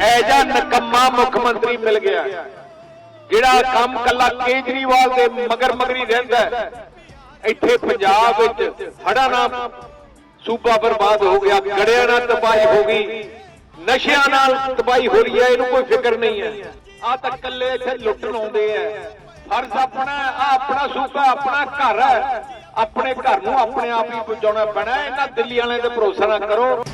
ਐਜਾ ਨਕੰਮਾ ਮੁੱਖ ਮੰਤਰੀ ਮਿਲ ਗਿਆ। ਜਿਹੜਾ ਕੰਮ ਕੱਲਾ ਕੇਜਰੀਵਾਲ ਦੇ ਮਗਰ ਮਗਰੀ ਰਹਿੰਦਾ ਇੱਥੇ ਪੰਜਾਬ ਵਿੱਚ ਹੜਾ ਨਾਲ ਸੂਬਾ ਬਰਬਾਦ ਹੋ ਗਿਆ, ਗੜਿਆਂ ਨਾਲ ਤਬਾਹੀ ਹੋ ਗਈ, ਨਸ਼ਿਆਂ ਨਾਲ ਤਬਾਹੀ ਹੋ ਰਹੀ ਹੈ, ਇਹਨੂੰ ਕੋਈ ਫਿਕਰ ਨਹੀਂ ਹੈ। ਆ ਤਾਂ ਕੱਲੇ ਇੱਥੇ ਲੁੱਟਣ ਆਉਂਦੇ ਆ। ਫਰਜ਼ ਆਪਣਾ ਆ ਆਪਣਾ ਸੂਬਾ, ਆਪਣਾ ਘਰ ਹੈ। ਆਪਣੇ ਘਰ ਨੂੰ ਆਪਣੇ ਆਪ ਹੀ ਬਚਾਉਣਾ ਪੈਣਾ ਇਹਨਾਂ ਦਿੱਲੀ ਵਾਲਿਆਂ ਤੇ ਭਰੋਸਾ ਨਾ ਕਰੋ।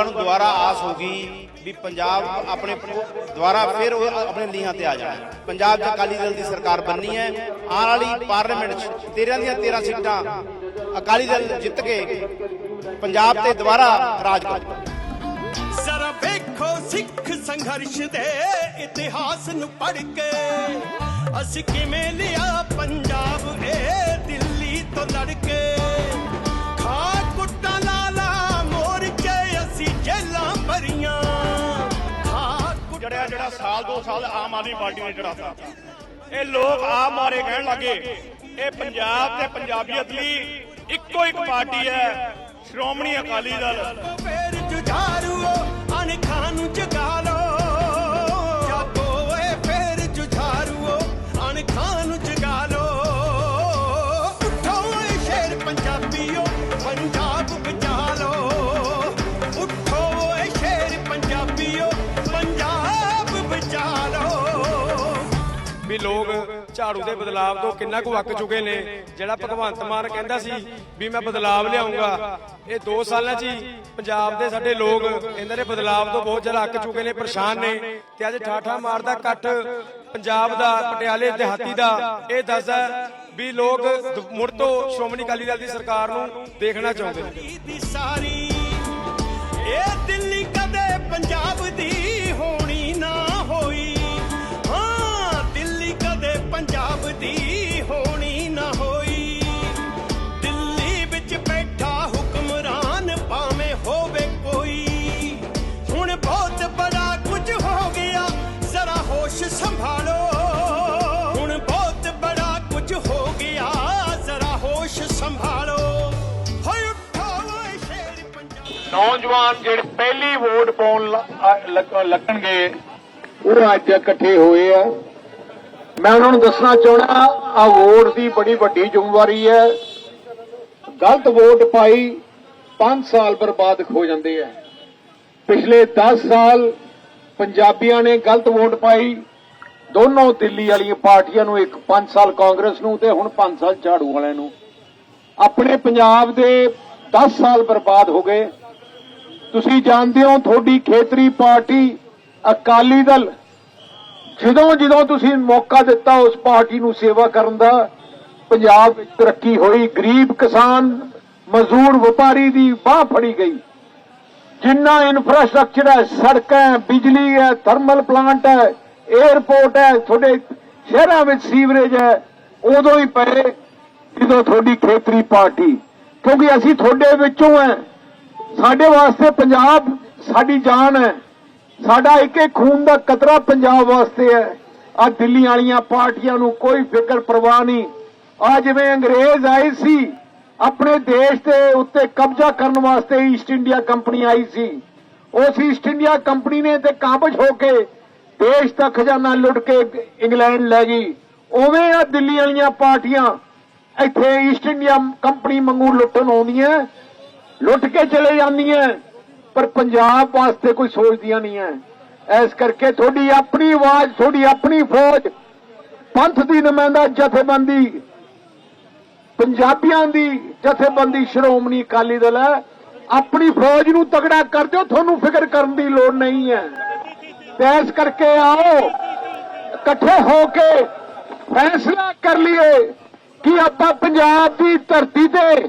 ਲੋਕਾਂ ਨੂੰ ਦੁਬਾਰਾ ਆਸ ਹੋ ਗਈ ਵੀ ਪੰਜਾਬ ਆਪਣੇ ਦੁਬਾਰਾ ਫਿਰ ਉਹ ਆਪਣੇ ਲੀਹਾਂ ਤੇ ਆ ਜਾਣਾ। ਪੰਜਾਬ 'ਚ ਅਕਾਲੀ ਦਲ ਦੀ ਸਰਕਾਰ ਬੰਨੀ ਹੈ। ਆਉਣ ਵਾਲੀ ਪਾਰਲੀਮੈਂਟ 'ਚ 13 ਦੀਆਂ 13 ਸੀਟਾਂ ਅਕਾਲੀ ਦਲ ਜਿੱਤ ਕੇ ਪੰਜਾਬ ਤੇ ਦੁਬਾਰਾ ਰਾਜ ਕਰੂਗਾ। ਜ਼ਰਾ ਵੇਖੋ ਸਿੱਖ ਸੰਘਰਸ਼ ਦੇ ਇਤਿਹਾਸ ਨੂੰ ਪੜ੍ਹ ਕੇ ਅਸੀਂ ਕਿਵੇਂ ਲਿਆ ਪੰਜਾਬ ਇਹ ਦਿੱਲੀ ਤੋਂ ਲੜ ਕੇ। ਸਾਲ, ਦੋ ਸਾਲ ਆਮ ਆਦਮੀ ਪਾਰਟੀ ਨੇ ਚੜਾਤਾ ਇਹ ਲੋਕ ਆਪ ਮਾਰੇ ਕਹਿਣ ਲੱਗੇ, ਇਹ ਪੰਜਾਬ ਤੇ ਪੰਜਾਬੀਅਤ ਲਈ ਇੱਕੋ ਇੱਕ ਪਾਰਟੀ ਹੈ, ਸ਼੍ਰੋਮਣੀ ਅਕਾਲੀ ਦਲ। ਲੋਕ ਝਾੜੂ ਦੇ ਬਦਲਾਵ ਤੋਂ ਕਿੰਨਾ ਕੁ ਅੱਕ ਚੁੱਕੇ ਨੇ। ਜਿਹੜਾ ਭਗਵੰਤ ਮਾਨ ਕਹਿੰਦਾ ਸੀ ਵੀ ਮੈਂ ਬਦਲਾਵ ਲਿਆਉਂਗਾ, ਇਹ 2 ਸਾਲਾਂ 'ਚ ਹੀ ਪੰਜਾਬ ਦੇ ਸਾਡੇ ਲੋਕ ਇਹਨਾਂ ਦੇ ਬਦਲਾਵ ਤੋਂ ਬਹੁਤ ਜ਼ਿਆਦਾ ਅੱਕ ਚੁੱਕੇ ਨੇ, ਪਰੇਸ਼ਾਨ ਨੇ ਤੇ ਅੱਜ ਠਾਠਾ ਮਾਰਦਾ ਇਕੱਠ ਪੰਜਾਬ ਦਾ, ਪਟਿਆਲੇ ਦਿਹਾਤੀ ਦਾ, ਇਹ ਦੱਸਦਾ ਵੀ ਲੋਕ ਮੁੜ ਤੋਂ ਸ਼੍ਰੋਮਣੀ ਅਕਾਲੀ ਦਲ ਦੀ ਸਰਕਾਰ ਨੂੰ ਦੇਖਣਾ ਚਾਹੁੰਦੇ ਨੇ। ਇਹ ਦਿੱਲੀ ਕਦੇ ਪੰਜਾਬ ਦੀ ਹੋਸ਼ ਸੰਭਾਲੋ। ਹੋਏ ਉੱਠੋ ਓਏ ਸ਼ੇਰ ਪੰਜਾਬ। ਨੌਜਵਾਨ ਜਿਹੜੇ ਪਹਿਲੀ ਵੋਟ ਪਾਉਣ ਲੱਗਣਗੇ, ਉਹ ਅੱਜ ਇਕੱਠੇ ਹੋਏ ਆ। ਮੈਂ ਉਹਨਾਂ ਨੂੰ ਦੱਸਣਾ ਚਾਹਣਾ ਆ ਵੋਟ ਦੀ ਬੜੀ ਵੱਡੀ ਜ਼ਿੰਮੇਵਾਰੀ ਹੈ। ਗਲਤ ਵੋਟ ਪਾਈ 5 ਸਾਲ ਬਰਬਾਦ ਹੋ ਜਾਂਦੇ ਆ। ਪਿਛਲੇ 10 ਸਾਲ ਪੰਜਾਬੀਆਂ ਨੇ ਗਲਤ ਵੋਟ ਪਾਈ। ਦੋਨੋਂ ਦਿੱਲੀ ਵਾਲੀਆਂ ਪਾਰਟੀਆਂ ਨੂੰ ਇੱਕ 5 ਸਾਲ ਕਾਂਗਰਸ ਨੂੰ ਤੇ ਹੁਣ 5 ਸਾਲ ਝਾੜੂ ਵਾਲਿਆਂ ਨੂੰ। ਆਪਣੇ ਪੰਜਾਬ ਦੇ 10 ਸਾਲ ਬਰਬਾਦ ਹੋ ਗਏ। ਤੁਸੀਂ ਜਾਣਦੇ ਹੋ ਤੁਹਾਡੀ ਖੇਤਰੀ ਪਾਰਟੀ ਅਕਾਲੀ ਦਲ ਜਦੋਂ ਜਦੋਂ ਤੁਸੀਂ ਮੌਕਾ ਦਿੱਤਾ ਉਸ ਪਾਰਟੀ ਨੂੰ ਸੇਵਾ ਕਰਨ ਦਾ, ਪੰਜਾਬ ਵਿੱਚ ਤਰੱਕੀ ਹੋਈ, ਗਰੀਬ ਕਿਸਾਨ, ਮਜ਼ਦੂਰ ਵਪਾਰੀ ਦੀ ਬਾਹ ਫੜੀ ਗਈ। ਜਿੰਨਾ ਇਨਫਰਾਸਟ੍ਰਕਚਰ ਹੈ, ਸੜਕਾਂ ਹੈ, ਬਿਜਲੀ ਹੈ ਥਰਮਲ ਪਲਾਂਟ ਹੈ 에ਅਰਪੋਰਟ ਹੈ, ਤੁਹਾਡੇ ਸ਼ਹਿਰਾਂ ਵਿੱਚ ਸੀਵਰੇਜ ਹੈ, ਉਦੋਂ ਹੀ ਪਏ ਜਦੋਂ ਤੁਹਾਡੀ ਖੇਤਰੀ ਪਾਰਟੀ, ਕਿਉਂਕਿ ਅਸੀਂ ਤੁਹਾਡੇ ਵਿੱਚੋਂ ਹੈ ਸਾਡੇ ਵਾਸਤੇ ਪੰਜਾਬ ਸਾਡੀ ਜਾਨ ਹੈ ਸਾਡਾ ਇੱਕ ਇੱਕ ਖੂਨ ਦਾ ਕਤਰਾ ਪੰਜਾਬ ਵਾਸਤੇ ਹੈ ਆ ਦਿੱਲੀ ਵਾਲੀਆਂ ਪਾਰਟੀਆਂ ਨੂੰ ਕੋਈ ਫਿਕਰ ਪਰਵਾਹ ਨਹੀਂ। ਆ ਜਿਵੇਂ ਅੰਗਰੇਜ਼ ਆਏ ਸੀ, ਆਪਣੇ ਦੇਸ਼ ਦੇ ਉੱਤੇ ਕਬਜ਼ਾ ਕਰਨ ਵਾਸਤੇ ਈਸਟ ਇੰਡੀਆ ਕੰਪਨੀ ਆਈ ਸੀ। ਉਸ ਈਸਟ ਇੰਡੀਆ ਕੰਪਨੀ ਨੇ ਤੇ ਕਾਬਜ ਹੋ ਕੇ ਦੇਸ਼ ਦਾ ਖਜ਼ਾਨਾ ਲੁੱਟ ਕੇ ਇੰਗਲੈਂਡ ਲੈ ਗਈ। ਉਵੇਂ ਆ ਦਿੱਲੀ ਵਾਲੀਆਂ ਪਾਰਟੀਆਂ ਇੱਥੇ ਈਸਟ ਇੰਡੀਆ ਕੰਪਨੀ ਮੰਗੂ ਲੁੱਟਣ ਆਉਂਦੀਆਂ, ਲੁੱਟ ਕੇ ਚਲੇ ਜਾਂਦੀਆਂ, ਪਰ ਪੰਜਾਬ ਵਾਸਤੇ ਕੋਈ ਸੋਚਦੀਆਂ ਨਹੀਂ ਹੈ ਇਸ ਕਰਕੇ ਤੁਹਾਡੀ ਆਪਣੀ ਆਵਾਜ਼, ਤੁਹਾਡੀ ਆਪਣੀ ਫੌਜ, ਪੰਥ ਦੀ ਨੁਮਾਇੰਦਾ ਜਥੇਬੰਦੀ, ਪੰਜਾਬੀਆਂ ਦੀ ਜਥੇਬੰਦੀ ਸ਼੍ਰੋਮਣੀ ਅਕਾਲੀ ਦਲ ਹੈ ਆਪਣੀ ਫੌਜ ਨੂੰ ਤਗੜਾ ਕਰ ਦਿਓ, ਤੁਹਾਨੂੰ ਫਿਕਰ ਕਰਨ ਦੀ ਲੋੜ ਨਹੀਂ ਹੈ ਤੇ ਇਸ ਕਰਕੇ ਆਓ, ਇਕੱਠੇ ਹੋ ਕੇ ਫੈਸਲਾ ਕਰ ਲਈਏ। ਕਿ ਆਪਾਂ ਪੰਜਾਬ ਦੀ ਧਰਤੀ ਤੇ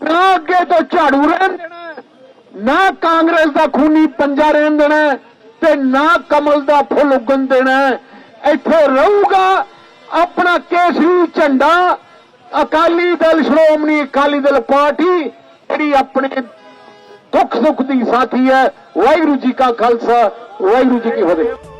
ਨਾ ਅੱਗੇ ਤੋਂ ਝਾੜੂ ਰਹਿਣ ਦੇਣਾ ਨਾ ਕਾਂਗਰਸ ਦਾ ਖੂਨੀ ਪੰਜਾ ਰਹਿਣ ਦੇਣਾ ਤੇ ਨਾ ਕਮਲ ਦਾ ਫੁੱਲ ਉਗਣ ਦੇਣਾ ਇੱਥੇ ਰਹੂਗਾ ਆਪਣਾ ਕੇਸਰੀ ਝੰਡਾ, ਅਕਾਲੀ ਦਲ, ਸ਼੍ਰੋਮਣੀ ਅਕਾਲੀ ਦਲ ਪਾਰਟੀ, ਜਿਹੜੀ ਆਪਣੇ ਦੁੱਖ ਸੁੱਖ ਦੀ ਸਾਥੀ ਹੈ। ਵਾਹਿਗੁਰੂ ਜੀ ਕਾ ਖਾਲਸਾ, ਵਾਹਿਗੁਰੂ ਜੀ ਕੀ ਫਤਿਹ।